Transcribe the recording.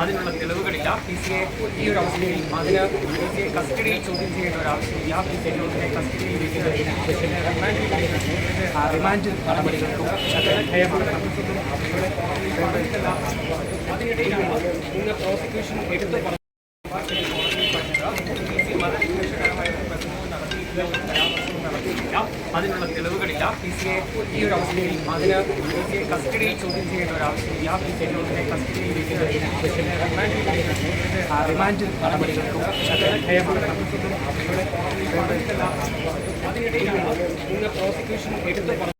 അതിനുള്ള തെളിവുകളില്ല. P C A ഈ ഒരു അവസ്ഥയിൽ അതിന് പി സി എ കസ്റ്റഡിയിൽ ചോദ്യം ചെയ്യേണ്ട ഒരു ആവശ്യമില്ല. പി സി എ കസ്റ്റഡിയിൽ റിമാൻഡ് നടപടികൾക്കും അതിനിടയിലാണ് ഇന്ന് പ്രോസിക്യൂഷൻ എടുത്തു പറഞ്ഞു അതിനുള്ള തെളിവുകളില്ല പി സി എ ഈ ഒരു അവസ്ഥയിൽ അതിന് പി സി എ കസ്റ്റഡിയിൽ ചോദ്യം ചെയ്യേണ്ട ഒരു ആവശ്യമില്ല പി സി എ കസ്റ്റഡിയിൽ റിമാൻഡ് നടപടികൾക്കും അതിനിടയിലാണ് ഇന്ന് പ്രോസിക്യൂഷൻ എടുത്ത്